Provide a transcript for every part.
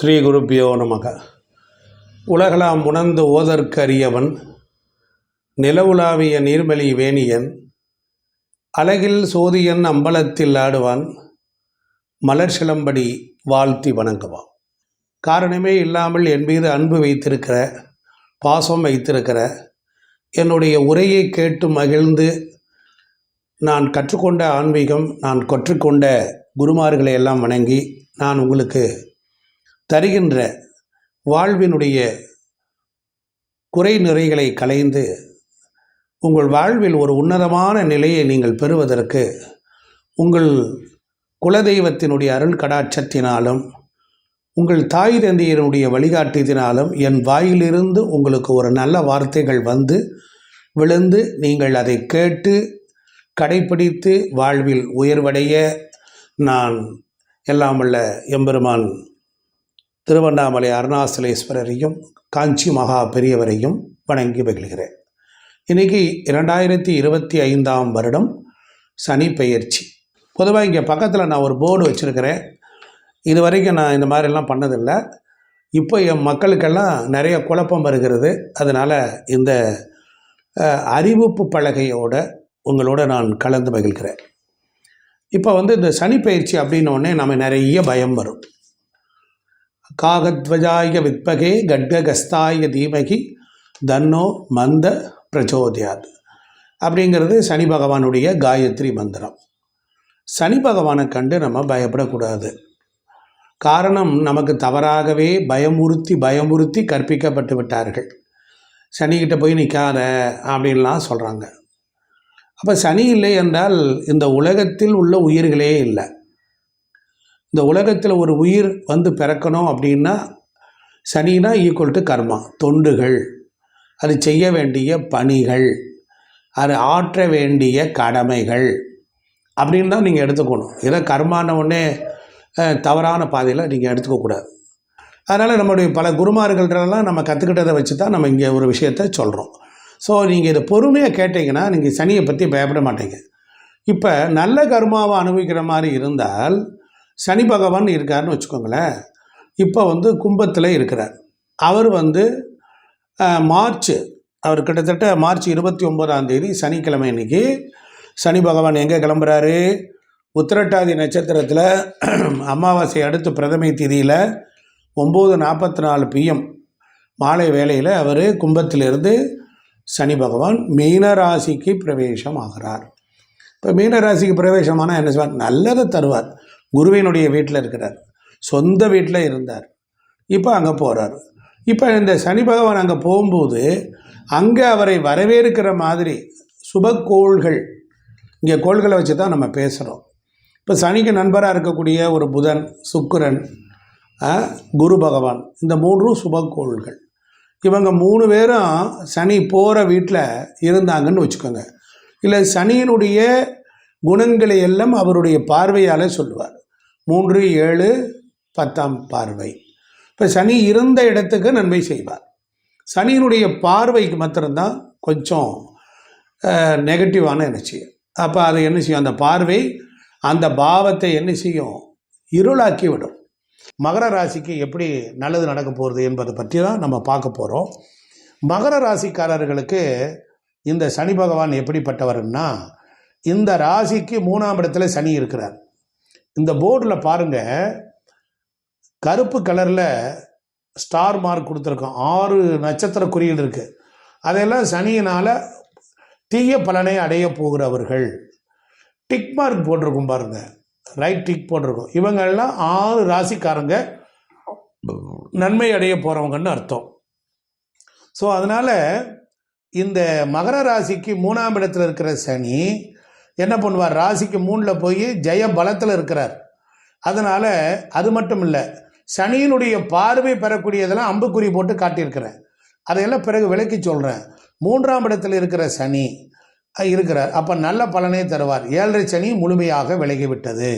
ஸ்ரீ குருப்பியோ நமக. உலகலாம் உணர்ந்து ஓதற்கரியவன் நிலவுலாவிய நீர்மலி வேணியன் அழகில் சோதியன் அம்பலத்தில் ஆடுவான் மலர் சிலம்படி வாழ்த்தி வணங்குவான். காரணமே இல்லாமல் என் மீது அன்பு வைத்திருக்கிற பாசம் வைத்திருக்கிற என்னுடைய உரையை கேட்டு மகிழ்ந்து நான் கற்றுக்கொண்ட ஆன்மீகம் நான் கற்றுக்கொண்ட குருமார்களை எல்லாம் வணங்கி நான் உங்களுக்கு தருகின்ற வாழ்வினுடைய குறை நிறைகளை களைந்து உங்கள் வாழ்வில் ஒரு உன்னதமான நிலையை நீங்கள் பெறுவதற்கு உங்கள் குலதெய்வத்தினுடைய அருள் கடாட்சத்தினாலும் உங்கள் தாய் தந்தையினுடைய வழிகாட்டியதினாலும் என் வாயிலிருந்து உங்களுக்கு ஒரு நல்ல வார்த்தைகள் வந்து விழுந்து நீங்கள் அதை கேட்டு கடைப்பிடித்து வாழ்வில் உயர்வடைய நான் எல்லாம் எம்பெருமான் திருவண்ணாமலை அருணாசலேஸ்வரரையும் காஞ்சி மகா பெரியவரையும் வணங்கி மகிழ்கிறேன். இன்றைக்கி இரண்டாயிரத்தி இருபத்தி ஐந்தாம் வருடம் சனி பெயர்ச்சி. பொதுவாக இங்கே பக்கத்தில் நான் ஒரு போர்டு வச்சுருக்கிறேன். இது வரைக்கும் நான் இந்த மாதிரிலாம் பண்ணதில்லை. இப்போ என் மக்களுக்கெல்லாம் நிறைய குழப்பம் வருகிறது. அதனால் இந்த அறிவிப்பு பலகையோட உங்களோட நான் கலந்து மகிழ்கிறேன். இப்போ வந்து இந்த சனி பயிற்சி அப்படின்னோடனே நம்ம நிறைய பயம் வரும். காகத்வஜாய வித்பகே கட்ககஸ்தாய தீமகி தன்னோ மந்த பிரச்சோதயாத். அப்படிங்கிறது சனி பகவானுடைய காயத்ரி மந்திரம். சனி பகவானை கண்டு நம்ம பயப்படக்கூடாது. காரணம் நமக்கு தவறாகவே பயமுறுத்தி பயமுறுத்தி கற்பிக்கப்பட்டு விட்டார்கள். சனிக்கிட்ட போய் நிற்காத அப்படின்லாம் சொல்கிறாங்க அப்போ சனி இல்லை என்றால் இந்த உலகத்தில் உள்ள உயிர்களே இல்லை. இந்த உலகத்தில் ஒரு உயிர் வந்து பிறக்கணும் அப்படின்னா சனினா ஈக்குவல் டு கர்மா தொண்டுகள். அது செய்ய வேண்டிய பணிகள். அது ஆற்ற வேண்டிய கடமைகள். அப்படின்னு தான் நீங்கள் எடுத்துக்கணும். இதை கர்மான உடனே தவறான பாதையில் நீங்கள் எடுத்துக்கக்கூடாது அதனால் நம்மளுடைய பல குருமார்கள்ட்டெல்லாம் நம்ம கற்றுக்கிட்டதை வச்சு தான் நம்ம இங்கே ஒரு விஷயத்த சொல்கிறோம் ஸோ நீங்கள் இதை பொறுமையாக கேட்டிங்கன்னா நீங்கள் சனியை பற்றி பயப்பட மாட்டீங்க. இப்போ நல்ல கர்மாவை அனுபவிக்கிற மாதிரி இருந்தால் சனி பகவான் இருக்காருன்னு வச்சுக்கோங்களேன். இப்போ வந்து கும்பத்தில் இருக்கிறார். அவர் வந்து மார்ச் அவர் கிட்டத்தட்ட மார்ச் இருபத்தி ஒம்பதாம் தேதி சனிக்கிழமை இன்னைக்கு சனி பகவான் எங்கே கிளம்புறாரு? உத்திரட்டாதி நட்சத்திரத்தில் அமாவாசை அடுத்து பிரதமை திதியில் ஒம்பது நாற்பத்தி நாலு பிஎம் மாலை வேளையில் அவர் கும்பத்திலிருந்து சனி பகவான் மீனராசிக்கு பிரவேசம் ஆகிறார் இப்போ மீனராசிக்கு பிரவேசமானால் என்ன செய்வார் நல்லதை தருவார். குருவினுடைய வீட்டில் இருக்கிறார். சொந்த வீட்டில் இருந்தார். இப்போ அங்கே போகிறார் இப்போ இந்த சனி பகவான் அங்கே போகும்போது அங்கே அவரை வரவேற்கிற மாதிரி சுபக்கோள்கள் இங்கே கோள்களை வச்சு தான் நம்ம பேசுகிறோம். இப்போ சனிக்கு நண்பராக இருக்கக்கூடிய ஒரு புதன் சுக்கிரன் குரு பகவான் இந்த மூன்றும் சுபக்கோள்கள் இவங்க மூணு பேரும் சனி போகிற வீட்டில் இருந்தாங்கன்னு வச்சுக்கோங்க. இல்லை சனியினுடைய குணங்களை எல்லாம் அவருடைய பார்வையால் சொல்லுவார். மூன்று ஏழு பத்தாம் பார்வை. இப்போ சனி இருந்த இடத்துக்கு நன்மை செய்வார். சனியினுடைய பார்வைக்கு மாத்திரம்தான் கொஞ்சம் நெகட்டிவான எனர்ஜி அப்போ அதை என்ன செய்யும்? அந்த பார்வை அந்த பாவத்தை என்ன செய்யும்? இருளாக்கி விடும் மகர ராசிக்கு எப்படி நல்லது நடக்க போகிறது என்பதை பற்றி தான் நம்ம பார்க்க போகிறோம் மகர ராசிக்காரர்களுக்கு இந்த சனி பகவான் எப்படிப்பட்டவர்னா இந்த ராசிக்கு மூணாம் இடத்துல சனி இருக்கிறார். இந்த போர்டில் பாருங்க கருப்பு கலரில் ஸ்டார் மார்க் கொடுத்துருக்கோம். ஆறு நட்சத்திர குறியீடு இருக்குது அதெல்லாம் சனியினால் தீய பலனை அடைய போகிறவர்கள். டிக் மார்க் போட்டிருக்கும் பாருங்க. ரைட் டிக் போட்டிருக்கும். இவங்கெல்லாம் ஆறு ராசிக்காரங்க. நன்மை அடைய போகிறவங்கன்னு அர்த்தம். ஸோ அதனால் இந்த மகர ராசிக்கு மூணாம் இடத்துல இருக்கிற சனி என்ன பண்ணுவார்? ராசிக்கு மூணில் போய் ஜெய பலத்தில் இருக்கிறார். அதனால் அது மட்டும் இல்லை சனியினுடைய பார்வை பெறக்கூடியதெல்லாம் அம்புக்குறி போட்டு காட்டியிருக்கிறேன் அதையெல்லாம் பிறகு விளக்கி சொல்கிறேன் மூன்றாம் இடத்தில் இருக்கிற சனி இருக்கிறார். அப்போ நல்ல பலனை தருவார். ஏழரை சனி முழுமையாக விலகிவிட்டது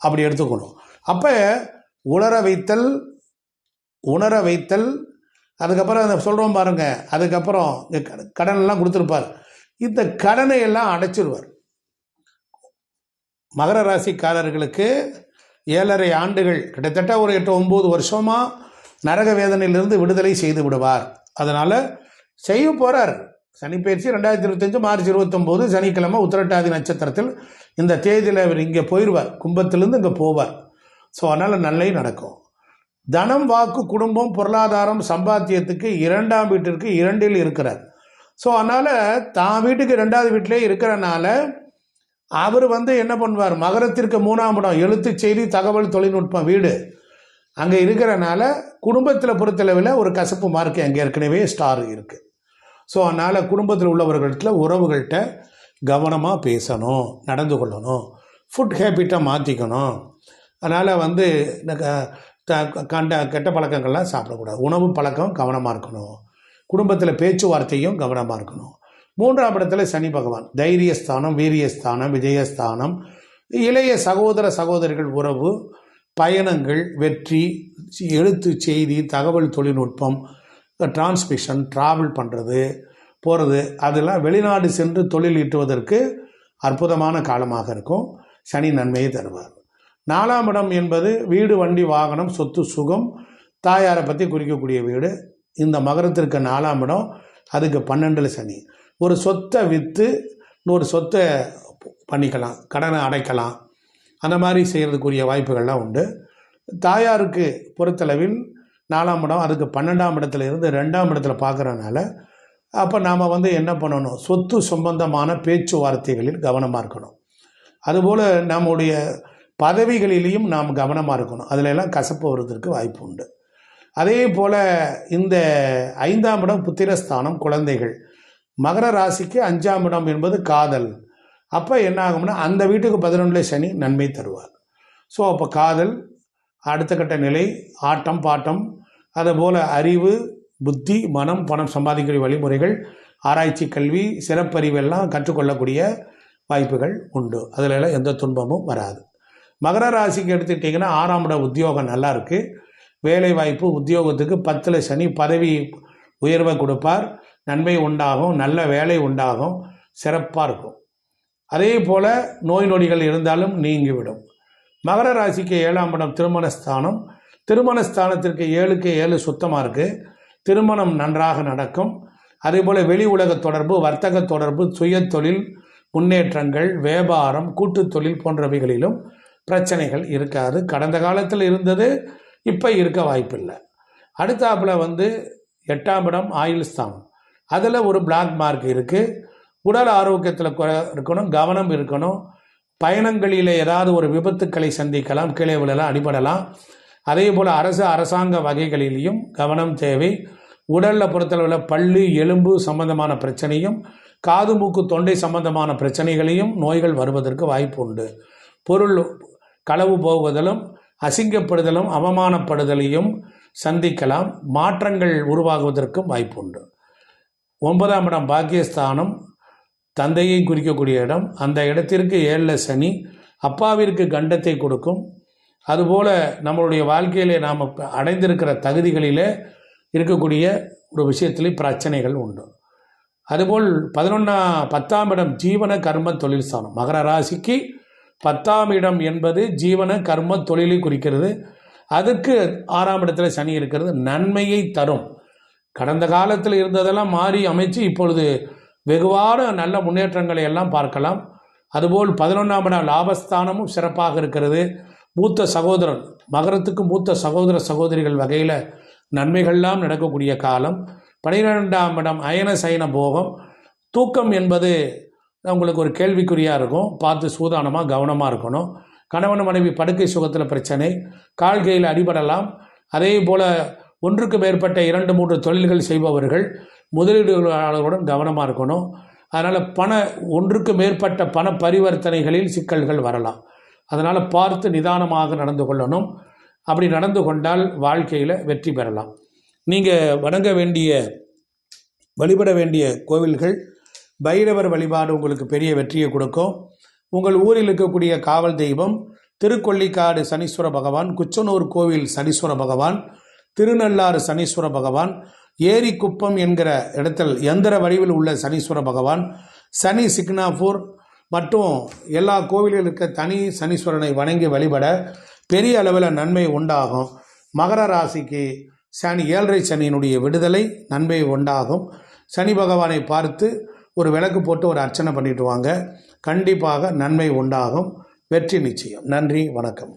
அப்படி எடுத்துக்கணும். அப்போ உலர வைத்தல் உணர வைத்தல் அதுக்கப்புறம் அதை சொல்கிறோம் பாருங்கள் அதுக்கப்புறம் கடன் கடனெல்லாம் கொடுத்துருப்பார். இந்த கடனை எல்லாம் அடைச்சிருவார். மகர ராசிக்காரர்களுக்கு ஏழரை ஆண்டுகள் கிட்டத்தட்ட ஒரு எட்டு ஒம்பது வருஷமாக நரக வேதனையிலிருந்து விடுதலை செய்து விடுவார். அதனால் செய்ய போகிறார் சனிப்பயிற்சி ரெண்டாயிரத்தி இருபத்தஞ்சு மார்ச் இருபத்தொம்போது சனிக்கிழமை உத்திரட்டாதி நட்சத்திரத்தில் இந்த தேதியில் அவர் இங்கே போயிடுவார் கும்பத்திலேருந்து இங்கே போவார். ஸோ அதனால் நல்லே நடக்கும். தனம் வாக்கு குடும்பம் பொருளாதாரம் சம்பாத்தியத்துக்கு இரண்டாம் வீட்டிற்கு இரண்டில் இருக்கிறார். ஸோ அதனால் தான் வீட்டுக்கு ரெண்டாவது வீட்டிலே இருக்கிறனால அவர் வந்து என்ன பண்ணுவார்? மகரத்திற்கு மூணாம் இடம். எழுத்து செய்தி தகவல் தொழில்நுட்பம் வீடு. அங்கே இருக்கிறனால குடும்பத்தில் பொறுத்தளவில் ஒரு கசப்பு மார்க் அங்கே ஏற்கனவே ஸ்டார் இருக்குது ஸோ அதனால் குடும்பத்தில் உள்ளவர்கள்ட்ட உறவுகள்கிட்ட கவனமாக பேசணும் நடந்து கொள்ளணும். ஃபுட் ஹேபிட்டை மாற்றிக்கணும் அதனால் வந்து இந்த க- த- கண்ட கெட்ட பழக்கங்கள்லாம் சாப்பிடக்கூடாது. உணவு பழக்கம் கவனமாக இருக்கணும். குடும்பத்தில் பேச்சுவார்த்தையும் கவனமாக இருக்கணும். மூன்றாம் இடத்துல சனி பகவான். தைரியஸ்தானம் வீரியஸ்தானம் விஜயஸ்தானம். இளைய சகோதர சகோதரிகள் உறவு பயணங்கள் வெற்றி எழுத்து செய்தி தகவல் தொழில்நுட்பம் டிரான்ஸ்மிஷன் ட்ராவல் பண்ணுறது போகிறது அதெல்லாம் வெளிநாடு சென்று தொழில் ஈட்டுவதற்கு அற்புதமான காலமாக இருக்கும். சனி நன்மையை தருவார். நாலாம் இடம் என்பது வீடு வண்டி வாகனம் சொத்து சுகம் தாயாரை பற்றி குறிக்கக்கூடிய வீடு. இந்த மகரத்திற்கு நாலாம் இடம் அதுக்கு பன்னெண்டில் சனி. ஒரு சொத்தை விற்று இன்னொரு சொத்தை பண்ணிக்கலாம் கடனை அடைக்கலாம். அந்த மாதிரி செய்கிறதுக்குரிய வாய்ப்புகள்லாம் உண்டு. தாயாருக்கு பொறுத்தளவில் நாலாம் இடம் அதுக்கு பன்னெண்டாம் இடத்துல இருந்து ரெண்டாம் இடத்துல பார்க்குறனால அப்போ நாம் வந்து என்ன பண்ணணும்? சொத்து சம்பந்தமான பேச்சுவார்த்தைகளில் கவனமாக இருக்கணும். அதுபோல் நம்முடைய பதவிகளிலையும் நாம் கவனமாக இருக்கணும். அதில் எல்லாம் கசப்பு வருவதற்கு வாய்ப்பு உண்டு. அதே போல் இந்த ஐந்தாம் இடம் புத்திரஸ்தானம் குழந்தைகள். மகர ராசிக்கு அஞ்சாம் இடம் என்பது காதல். அப்போ என்ன ஆகும்னா அந்த வீட்டுக்கு பதினொன்றில் சனி நன்மை தருவார். ஸோ அப்போ காதல் அடுத்த கட்ட நிலை ஆட்டம் பாட்டம் அதுபோல் அறிவு புத்தி மனம் பணம் சம்பாதிக்கக்கூடிய வழிமுறைகள் ஆராய்ச்சி கல்வி சிறப்பறிவெல்லாம் கற்றுக்கொள்ளக்கூடிய வாய்ப்புகள் உண்டு. அதில் எல்லாம் எந்த துன்பமும் வராது. மகர ராசிக்கு எடுத்துக்கிட்டிங்கன்னா ஆறாம் இட உத்தியோகம் நல்லா இருக்குது வேலை வாய்ப்பு உத்தியோகத்துக்கு பத்தில் சனி பதவி உயர்வை கொடுப்பார். நன்மை உண்டாகும் நல்ல வேலை உண்டாகும் சிறப்பாக இருக்கும். அதே போல் நோய் நொடிகள் இருந்தாலும் நீங்கிவிடும். மகர ராசிக்கு ஏழாம் இடம் திருமணஸ்தானம். திருமணஸ்தானத்திற்கு ஏழுக்கு ஏழு சுத்தமாக இருக்குது திருமணம் நன்றாக நடக்கும். அதேபோல் வெளி உலக தொடர்பு வர்த்தக தொடர்பு சுய தொழில் முன்னேற்றங்கள் வியாபாரம் கூட்டு தொழில் போன்றவைகளிலும் பிரச்சனைகள் இருக்காது. கடந்த காலத்தில் இருந்தது இப்போ இருக்க வாய்ப்பில்லை. அடுத்தாப்புல வந்து எட்டாம் இடம் ஆயுள் ஸ்தானம் அதில் ஒரு பிளாக் மார்க் இருக்குது உடல் ஆரோக்கியத்தில் குறை இருக்கணும் கவனம் இருக்கணும். பயணங்களில் ஏதாவது ஒரு விபத்துக்களை சந்திக்கலாம் கீழே விழலாம் அடிபடலாம். அதே போல் அரசு அரசாங்க வகைகளிலையும் கவனம் தேவை. உடலில் பொறுத்தளவில் பல்லு எலும்பு சம்பந்தமான பிரச்சனையும் காது மூக்கு தொண்டை சம்பந்தமான பிரச்சனைகளையும் நோய்கள் வருவதற்கு வாய்ப்பு உண்டு. பொருள் களவு போவதிலும் அசிங்கப்படுதலும் அவமானப்படுதலையும் சந்திக்கலாம். மாற்றங்கள் உருவாகுவதற்கும் வாய்ப்பு உண்டு. ஒன்பதாம் இடம் பாக்கியஸ்தானம். தந்தையை குறிக்கக்கூடிய இடம். அந்த இடத்திற்கு ஏழில் சனி. அப்பாவிற்கு கண்டத்தை கொடுக்கும். அதுபோல் நம்மளுடைய வாழ்க்கையிலே நாம் அடைந்திருக்கிற தகுதிகளிலே இருக்கக்கூடிய ஒரு விஷயத்தில் பிரச்சனைகள் உண்டு. அதுபோல் பதினொன்றாம் பத்தாம் இடம் ஜீவன கர்ம தொழில் ஸ்தானம். மகர ராசிக்கு பத்தாம் இடம் என்பது ஜீவன கர்ம தொழிலை குறிக்கிறது. அதுக்கு ஆறாம் இடத்துல சனி இருக்கிறது. நன்மையை தரும். கடந்த காலத்தில் இருந்ததெல்லாம் மாறி அமைச்சு இப்பொழுது வெகுவான நல்ல முன்னேற்றங்களை எல்லாம் பார்க்கலாம். அதுபோல் பதினொன்றாம் இடம் லாபஸ்தானமும் சிறப்பாக இருக்கிறது. மூத்த சகோதரர் மகரத்துக்கு மூத்த சகோதர சகோதரிகள் வகையில் நன்மைகள்லாம் நடக்கக்கூடிய காலம். பனிரெண்டாம் இடம் அயன சயன போகம். தூக்கம் என்பது உங்களுக்கு ஒரு கேள்விக்குறியாக இருக்கும். பார்த்து சூதானமாக கவனமாக இருக்கணும். கணவன் மனைவி படுக்கை சுகத்தில் பிரச்சனை. கால்கையில் அடிபடலாம். அதே போல் ஒன்றுக்கு மேற்பட்ட இரண்டு மூன்று தொழில்கள் செய்பவர்கள் முதலீடுகளாளருடன் கவனமாக இருக்கணும். அதனால் பண ஒன்றுக்கு மேற்பட்ட பண பரிவர்த்தனைகளில் சிக்கல்கள் வரலாம். அதனால் பார்த்து நிதானமாக நடந்து கொள்ளணும். அப்படி நடந்து கொண்டால் வாழ்க்கையில் வெற்றி பெறலாம். நீங்கள் வணங்க வேண்டிய வழிபட வேண்டிய கோவில்கள் பைரவர் வழிபாடு உங்களுக்கு பெரிய வெற்றியை கொடுக்கும். உங்கள் ஊரில் இருக்கக்கூடிய காவல் தெய்வம் திருக்கொள்ளிக்காடு சனீஸ்வர பகவான் குச்சனூர் கோவில் சனீஸ்வர பகவான் திருநள்ளாறு சனீஸ்வர பகவான் ஏரிக்குப்பம் என்கிற இடத்தில் எந்திர வடிவில் உள்ள சனீஸ்வர பகவான் சனி சிக்னாபூர் மற்றும் எல்லா கோவில்களில் இருக்க தனி சனீஸ்வரனை வணங்கி வழிபட பெரிய அளவில் நன்மை உண்டாகும். மகர ராசிக்கு சனி ஏழரை சனியினுடைய விடுதலை நன்மை உண்டாகும். சனி பகவானை பார்த்து ஒரு விளக்கு போட்டு ஒரு அர்ச்சனை பண்ணிட்டு வாங்க. கண்டிப்பாக நன்மை உண்டாகும். வெற்றி நிச்சயம். நன்றி வணக்கம்.